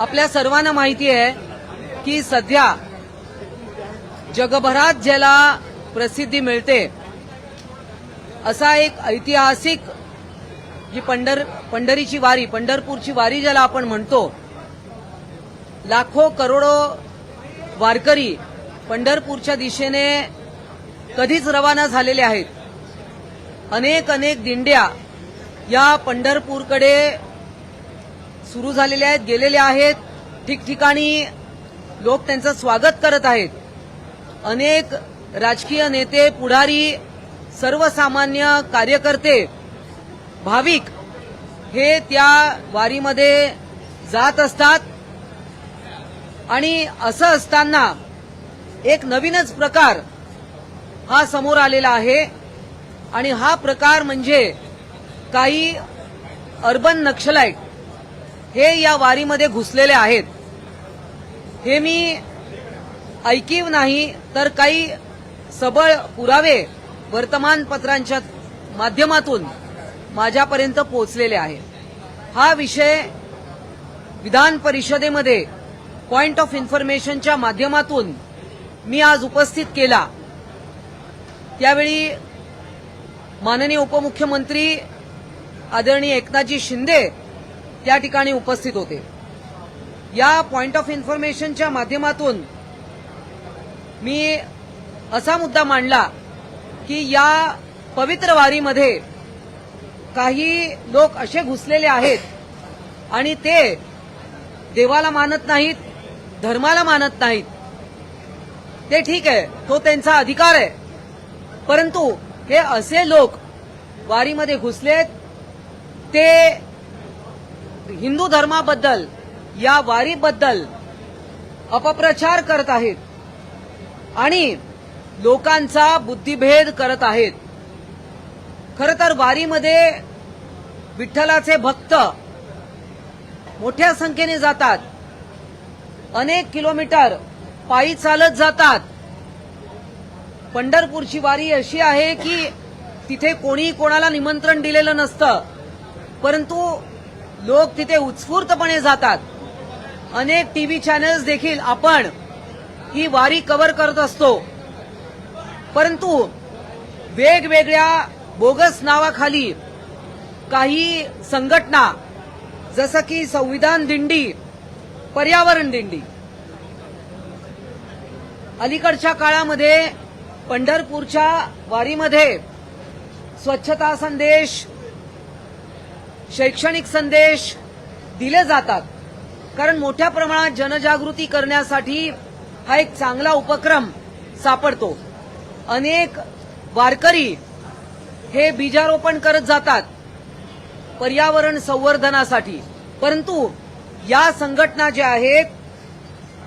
आपल्या सर्वांना माहिती आहे की सध्या जगभरात ज्याला प्रसिद्धी मिळते असा एक ऐतिहासिक जी पंढर पंढरीची वारी पंढरपूरची वारी ज्याला आपण म्हणतो लाखो करोडो वारकरी पंढरपूरच्या दिशेने कधीच रवाना झालेले आहेत. अनेक अनेक दिंड्या या पंढरपूरकडे सुरू झालेले आहेत गेलेले आहेत. ठिकठिकाणी लोक त्यांचं स्वागत करत आहेत. अनेक राजकीय नेते पुढारी सर्वसामान्य कार्यकर्ते भाविक हे त्या वारीमध्ये जात असतात. आणि असं असताना एक नवीनच प्रकार हा समोर आलेला आहे. आणि हा प्रकार म्हणजे काही अर्बन नक्षलाईट हे या वारीमध्ये घुसलेले आहेत. हे मी ऐकीव नाही तर काही सबळ पुरावे वर्तमानपत्रांच्या माध्यमातून माझ्यापर्यंत पोहोचलेले आहेत. हा विषय विधान परिषदेमध्ये पॉइंट ऑफ इन्फॉर्मेशनच्या माध्यमातून मी आज उपस्थित केला. त्यावेळी माननीय उपमुख्यमंत्री आदरणीय एकनाथजी शिंदे त्या ठिकाणी उपस्थित होते. या पॉइंट ऑफ इन्फॉर्मेशनच्या माध्यमातून मी असा मुद्दा मांडला की या पवित्र वारीमध्ये काही लोक असे घुसलेले आहेत आणि ते देवाला मानत नाहीत धर्माला मानत नाहीत. ते ठीक आहे तो त्यांचा अधिकार आहे. परंतु हे असे लोक वारीमध्ये घुसलेत ते हिंदू धर्माबद्दल या वारीबद्दल अपप्रचार करत आहेत आणि लोकांचा बुद्धिभेद करत आहेत. खर तर वारीमध्ये विठ्ठलाचे भक्त मोठ्या संख्येने जातात. अनेक किलोमीटर पायी चालत जातात. पंढरपूरची वारी अशी आहे की तिथे कोणी कोणाला निमंत्रण दिलेलं नसतं. परंतु लोक तिथे उत्स्फूर्तपणे जातात. अनेक टीव्ही चॅनल्स देखील आपण ही वारी कव्हर करत असतो. परंतु वेगवेगळ्या बोगस नावाखाली काही संघटना जसं की संविधान दिंडी पर्यावरण दिंडी. अलीकडच्या काळामध्ये पंढरपूरच्या वारीमध्ये स्वच्छता संदेश शैक्षणिक संदेश दिले जातात. कारण मोठ्या प्रमाणात जनजागृती करण्यासाठी हा एक चांगला उपक्रम सापडतो. अनेक वारकरी हे बीजारोपण करत जातात पर्यावरण संवर्धनासाठी. परंतु या संघटना ज्या आहेत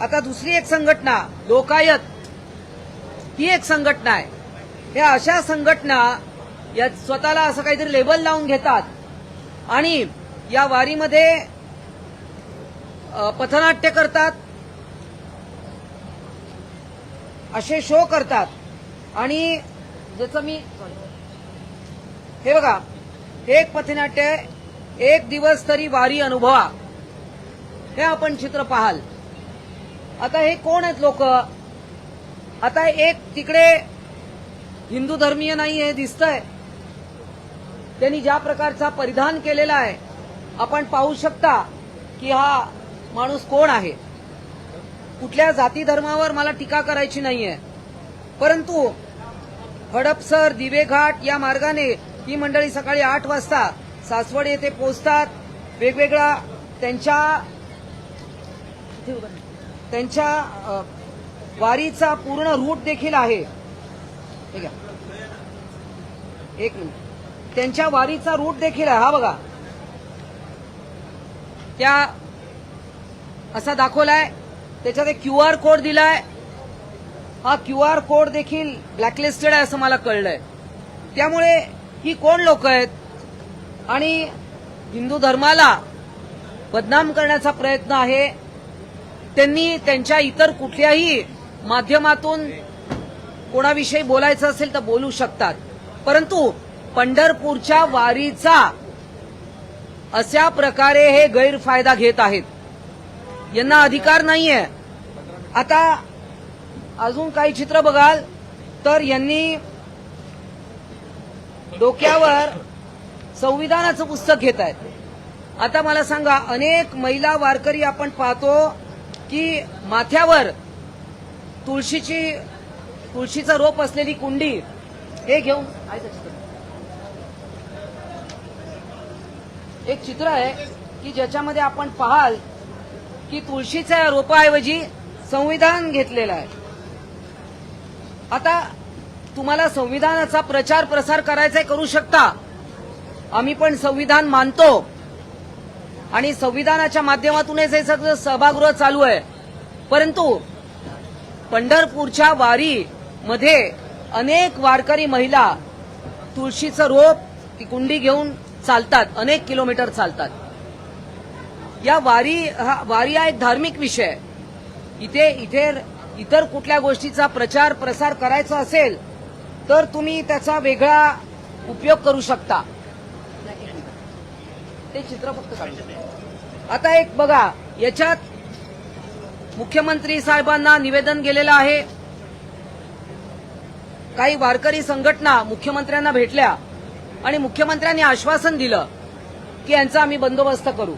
आता दुसरी एक संघटना लोकायत ही एक संघटना आहे. ह्या अशा संघटना या स्वतःला असं काहीतरी लेबल लावून घेतात. आणि या वारीमध्ये पथनाट्य करतात असे शो करतात. आणि जसं मी हे बघा हे एक पथनाट्य आहे. एक दिवस तरी वारी अनुभवा. हे आपण चित्र पाहाल. आता हे कोण आहेत लोक? आता एक तिकडे हिंदू धर्मीय नाही हे दिसतंय. त्यांनी ज्या प्रकारचा परिधान केलेला आहे आपण पाहू शकता की हा माणूस कोण आहे. कुठल्या जाती धर्मावर मला टीका करायची नाहीये. परंतु हडपसर दिवेघाट या मार्गाने ही मंडळी सकाळी आठ वाजता सासवड येथे पोहोचतात. वेगवेगळा त्यांच्या त्यांच्या वारीचा पूर्ण रूट देखील आहे. एक मिनिट. त्यांच्या वारीचा रूट देखील आहे. हा बघा. त्या असा दाखवलाय. त्याच्यात एक क्यू आर कोड दिलाय. हा क्यू आर कोड देखील ब्लॅकलिस्टेड आहे असं मला कळलंय. त्यामुळे ही कोण लोक आहेत? आणि हिंदू धर्माला बदनाम करण्याचा प्रयत्न आहे. त्यांनी त्यांच्या इतर कुठल्याही माध्यमातून कोणाविषयी बोलायचं असेल तर बोलू शकतात. परंतु पंढरपूरच्या वारीचा अशा प्रकारे हे गैरफायदा घेत आहेत. यांना अधिकार नाहीये. आता अजून काही चित्र बघाल तर यांनी डोक्यावर संविधानाचं पुस्तक घेत आहेत. आता मला सांगा अनेक महिला वारकरी आपण पाहतो की माथ्यावर तुळशीची तुळशीचं रोप असलेली कुंडी हे घेऊन आहे का चित्र? एक चित्र आहे की ज्याच्यामध्ये आपण पाहाल की तुळशीच्या रोपाऐवजी संविधान घेतलेलं आहे. आता तुम्हाला संविधानाचा प्रचार प्रसार करायचा करू शकता. आम्ही पण संविधान मानतो. आणि संविधानाच्या माध्यमातूनच हे सगळं सभागृह चालू आहे. परंतु पंढरपूरच्या वारी मध्ये अनेक वारकरी महिला तुळशीचं रोप ती कुंडी घेऊन चालतात अनेक किलोमीटर चालतात. या वारी हा वारी हा एक धार्मिक विषय आहे. इथे इथे इतर कुठल्या गोष्टीचा प्रचार प्रसार करायचा असेल तर तुम्ही त्याचा वेगळा उपयोग करू शकता. ते चित्र फक्त आता एक बघा याच्यात मुख्यमंत्री साहेबांना निवेदन गेलेलं आहे. काही वारकरी संघटना मुख्यमंत्र्यांना भेटल्या. आणि मुख्यमंत्र्यांनी आश्वासन दिलं की यांचा आम्ही बंदोबस्त करू.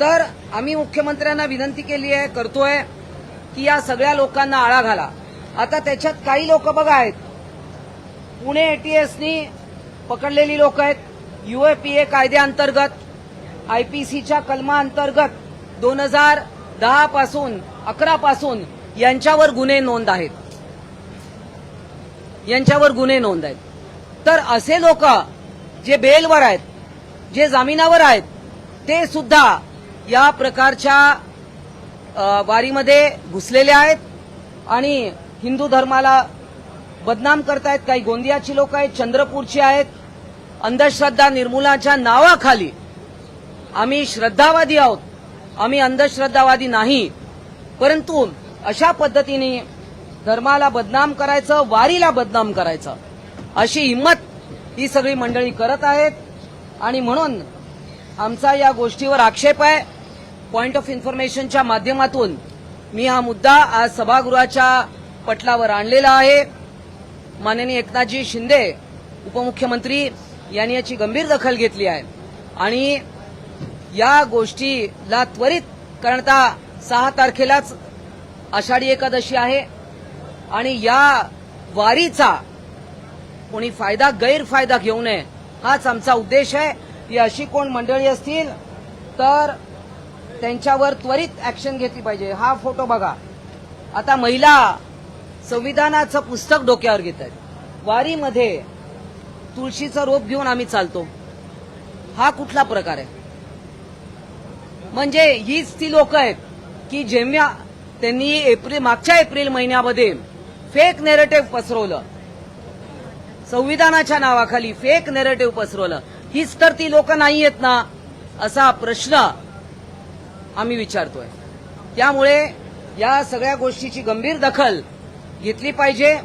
तर आम्ही मुख्यमंत्र्यांना विनंती केली आहे करतोय की या सगळ्या लोकांना आळा घाला. आता त्याच्यात काही लोक बघा आहेत. पुणे एटीएसनी पकडलेली लोक आहेत. युएपीए कायद्याअंतर्गत आयपीसीच्या कलमाअंतर्गत दोन हजार दहा पासून अकरा पासून यांच्यावर गुन्हे नोंद आहेत. यांच्यावर गुन्हे नोंद आहेत. तर असे लोक जे बेलवर आहेत जे जामिनावर आहेत ते सुद्धा या प्रकारच्या वारीमध्ये घुसलेले आहेत आणि हिंदू धर्माला बदनाम करतायत. काही गोंदियाची लोक आहेत चंद्रपूरची आहेत. अंधश्रद्धा निर्मूलनाच्या नावाखाली आम्ही श्रद्धावादी आहोत. आम्ही अंधश्रद्धावादी नाही. परंतु अशा पद्धतीने धर्माला बदनाम करायचं वारीला बदनाम करायचं. अशी हिंमत ही सगळी मंडळी करत आहेत. आणि म्हणून आमचा या गोष्टीवर आक्षेप आहे. पॉइंट ऑफ इन्फॉर्मेशनच्या माध्यमातून मी हा मुद्दा आज सभागृहाच्या पटलावर आणलेला आहे. माननीय एकनाथजी शिंदे उपमुख्यमंत्री यांनी याची गंभीर दखल घेतली आहे. आणि या गोष्टीला त्वरित करता सहा तारखेलाच आषाढी एकादशी आहे. आणि या वारीचा कोणी फायदा गैरफायदा घेऊ नये. हाच आमचा उद्देश आहे. की अशी कोण मंडळी असतील तर त्यांच्यावर त्वरित ऍक्शन घेतली पाहिजे. हा फोटो बघा. आता महिला संविधानाचं पुस्तक डोक्यावर घेत आहेत. वारीमध्ये तुळशीचं रोप घेऊन आम्ही चालतो. हा कुठला प्रकार आहे? म्हणजे हीच ती लोक आहेत की जेव्हा त्यांनी एप्रिल मागच्या एप्रिल महिन्यामध्ये फेक नेरेटिव्ह पसरवलं. संविधानाच्या नावाखाली फेक नेरेटिव्ह पसरवलं. हीच तर ती लोक नाही आहेत ना असा प्रश्न आम्ही विचारतोय. त्यामुळे या सगळ्या गोष्टीची गंभीर दखल घेतली पाहिजे.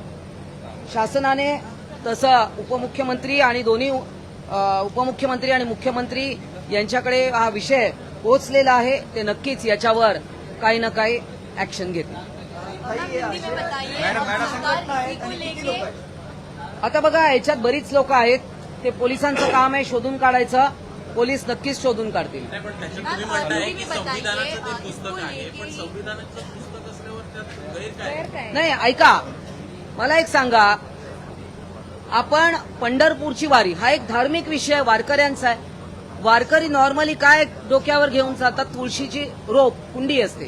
शासनाने तसं उपमुख्यमंत्री आणि दोन्ही उपमुख्यमंत्री आणि मुख्यमंत्री यांच्याकडे हा विषय पोहोचलेला आहे. ते नक्कीच याच्यावर काही ना काही ऍक्शन घेतील. आता बघा याच्यात बरीच लोक आहेत. ते पोलिसांचं काम आहे शोधून काढायचं. पोलीस नक्कीच शोधून काढतील. नाही पण त्याच्यात तुम्ही मॅम, म्हणताय हिंदी की में बताइए, संविधानाचं अ, ते पुस्तक इसको आहे लेके पण संविधानाचं पुस्तक असल्यावर त्यात गैर काय नाही ऐका. मला एक सांगा. आपण पंढरपूरची वारी हा एक धार्मिक विषय वारकऱ्यांचा आहे. वारकरी नॉर्मली काय डोक्यावर घेऊन जातात? तुळशीची रोप कुंडी असते.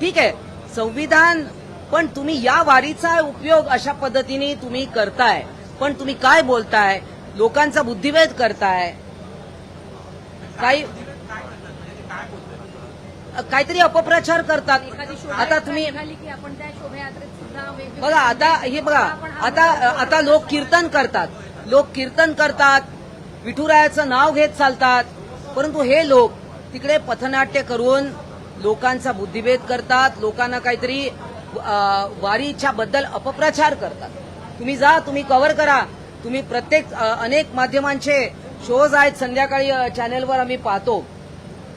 ठीक आहे. संविधान पण तुम्ही या वारीचा उपयोग अशा पद्धतीने तुम्ही करताय. पण तुम्ही काय बोलताय? लोकांचा बुद्धिभेद करताय. काही काहीतरी अपप्रचार करतात. आता तुम्ही बघा आता हे बघा आता आता लोक कीर्तन करतात. लोक कीर्तन करतात. विठुरायाचं नाव घेत चालतात. परंतु हे लोक तिकडे पथनाट्य करून लोकांचा बुद्धिभेद करतात. लोकांना काहीतरी वारीच्या बद्दल अपप्रचार करतात. तुम्ही जा तुम्ही कव्हर करा. तुम्ही प्रत्येक अनेक माध्यमांचे शोज आहेत. संध्याकाळी चॅनेलवर आम्ही पाहतो.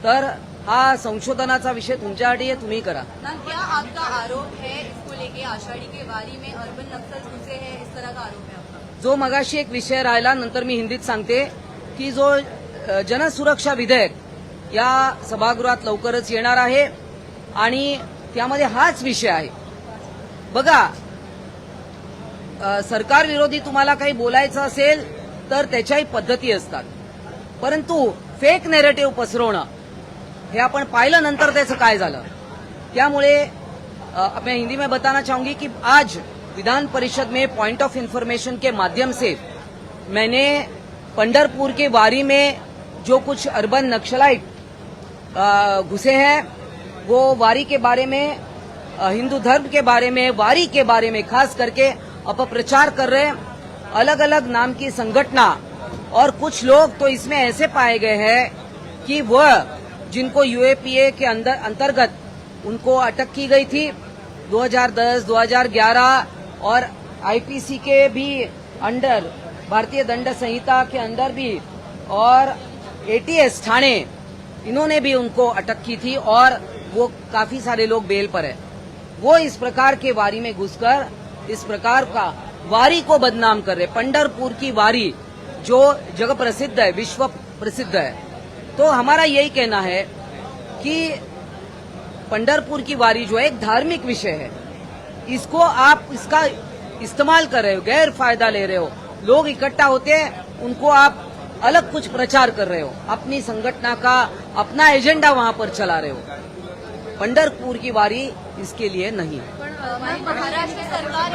तर हा संशोधनाचा विषय तुमच्यासाठी आहे तुम्ही करा. मैम क्या आपका आरोप है इसको लेके? आषाढ़ी के वारी में अर्बन नक्सल घुसे हैं इस तरह का आरोप है आपका। जो मगाशी एक विषय राहिला नंतर मी हिंदीत सांगते की जो जनसुरक्षा विधेयक या सभागृहात लवकरच येणार आहे. आणि त्यामध्ये हाच विषय आहे. बघा सरकार विरोधी तुम्हाला काही बोलायचं असेल तर त्याच्याही पद्धती असतात. परंतु फेक नेरेटिव्ह पसरवणं हे आपण पाहिलं नंतर त्याचं काय झालं? त्यामुळे मैं हिंदी में बताना चाहूंगी कि आज विधान परिषद में पॉइंट ऑफ इन्फॉर्मेशन के माध्यम से मैंने पंडरपुर के वारी में जो कुछ अर्बन नक्सलाइट घुसे हैं वो वारी के बारे में हिंदू धर्म के बारे में वारी के बारे में खास करके अपप्रचार कर रहे अलग अलग नाम की संगठना और कुछ लोग तो इसमें ऐसे पाए गए हैं कि वह जिनको यूएपीए के अंदर अंतर्गत उनको अटक की गई थी 2010, 2011 और आईपीसी के भी अंडर भारतीय दंड संहिता के अंदर भी और एटीएस थाने इन्होंने भी उनको अटक की थी और वो काफ़ी सारे लोग बेल पर है। वो इस प्रकार के वारी में घुसकर इस प्रकार का वारी को बदनाम कर रहे पंडरपुर की वारी, जो जगह प्रसिद्ध है, विश्व प्रसिद्ध है। तो हमारा यही कहना है कि पंडरपुर की वारी जो है, एक धार्मिक विषय है। इसको आप इसका इस्तेमाल कर रहे हो गैर फ़ायदा ले रहे हो। लोग इकट्ठा होते हैं, उनको आप अलग कुछ प्रचार कर रहे हो। अपनी संगठना का अपना एजेंडा वहाँ पर चला रहे हो। पंडरपुर की वारी इसके लिए नहीं वारी- महाराष्ट्र सरकार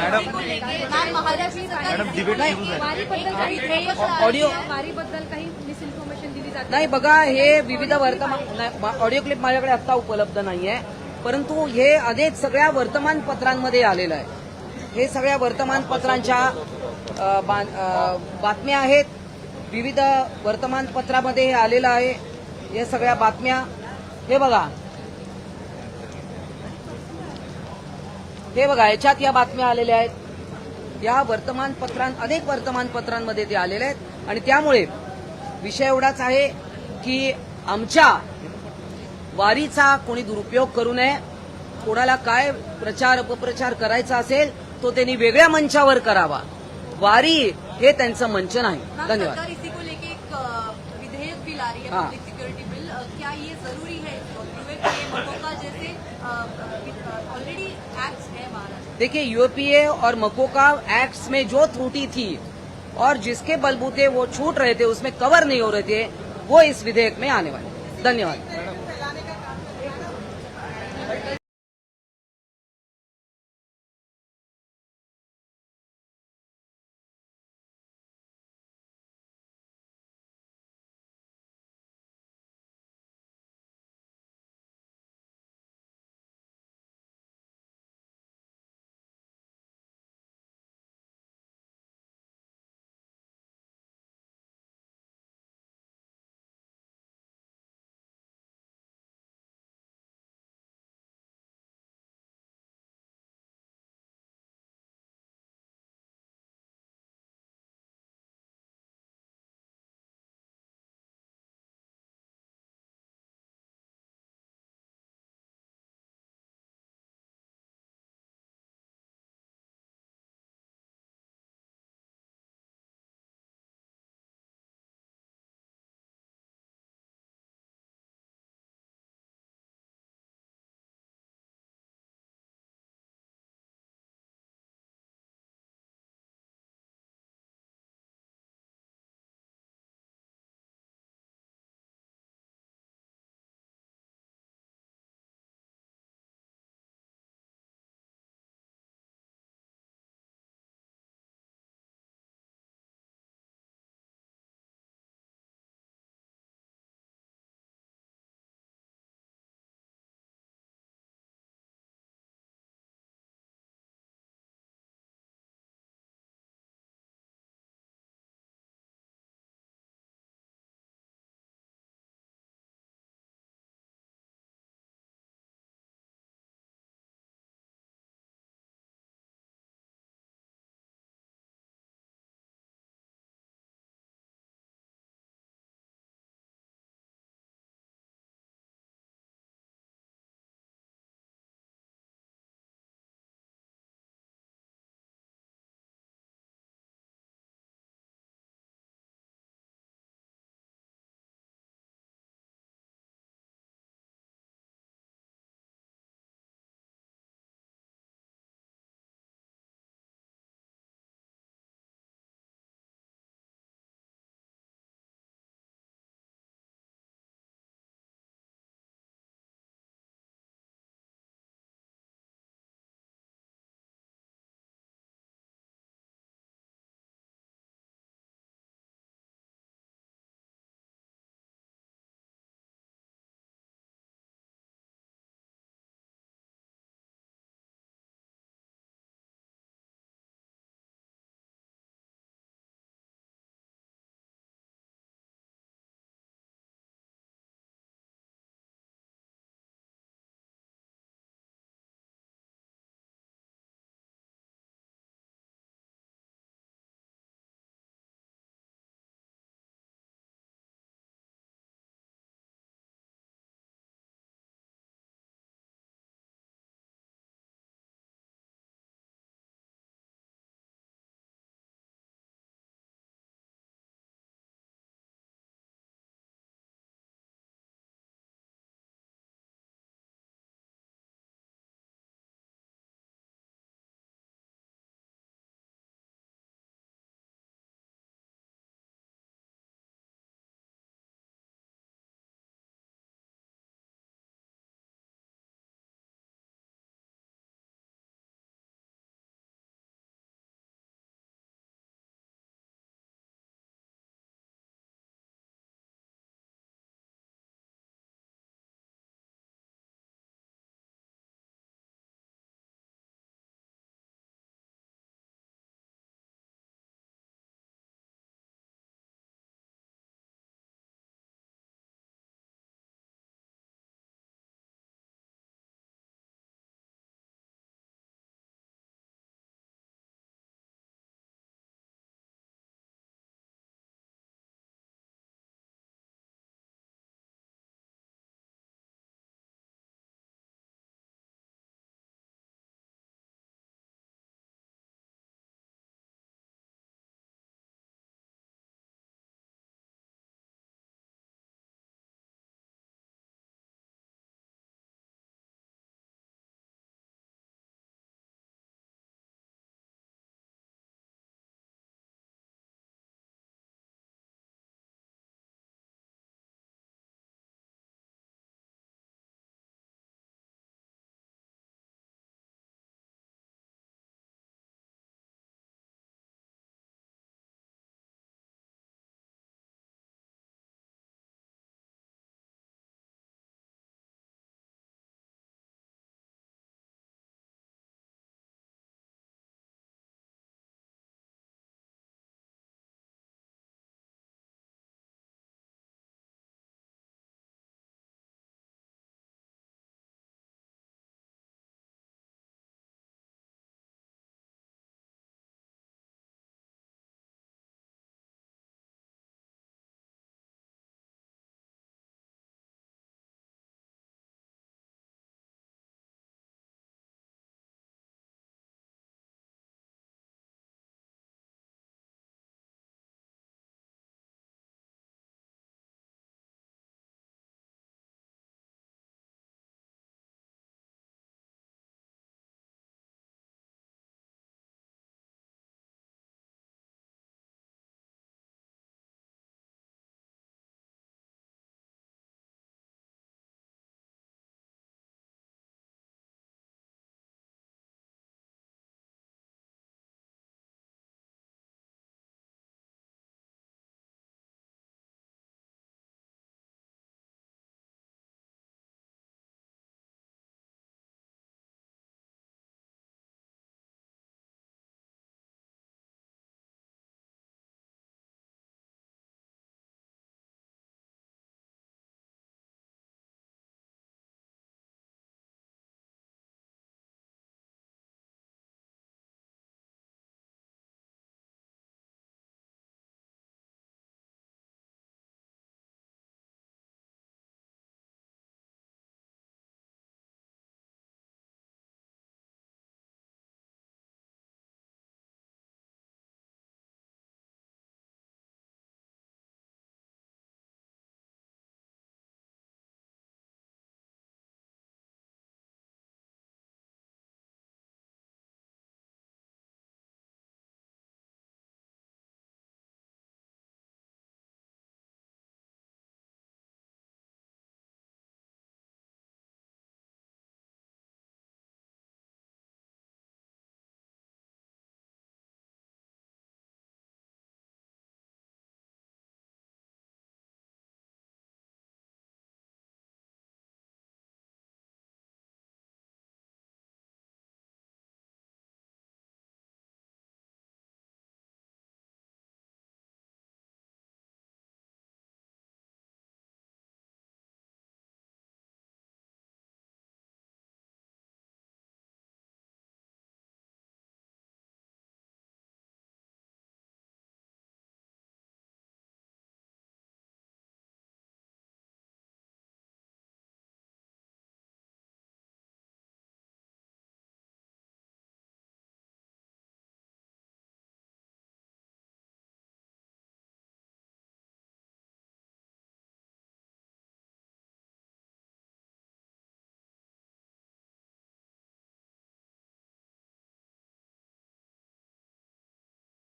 ऑडिओ काही मिसइन्फॉर्मेशन दिली जाते. नाही बघा हे विविध वर्तमान ऑडिओ क्लिप माझ्याकडे आता उपलब्ध नाहीये. परंतु हे अनेक सगळ्या वर्तमानपत्रांमध्ये आलेलं आहे. हे सगळ्या वर्तमानपत्रांच्या बातम्या आहेत. विविध वर्तमानपत्रामध्ये हे आलेलं आहे. हे सगळ्या बातम्या. हे बघा हे बघा याच्यात या बातम्या आलेल्या आहेत. या वर्तमानपत्रां अनेक वर्तमानपत्रांमध्ये ते आलेले आहेत. आणि त्यामुळे विषय एवढाच आहे की आमच्या वारीचा कोणी दुरुपयोग करू नये कोणाला काय प्रचार अपप्रचार करायचा असेल तो त्यांनी वेगळ्या मंचावर करावा. वारी हे त्यांचं मंच नाही. धन्यवाद सरकार इसी को लेके एक अ, विधेयक भी ला रही है हाँ। पब्लिक सिक्योरिटी बिल अ, क्या ये जरूरी है यूएपीए मकोका जैसे ऑलरेडी एक्ट्स है महाराष्ट्र देखिए यूपीए और मकोका एक्ट्स में जो त्रुटि थी और जिसके बलबूते वो छूट रहे थे उसमें कवर नहीं हो रहे थे वो इस विधेयक में आने वाले धन्यवाद।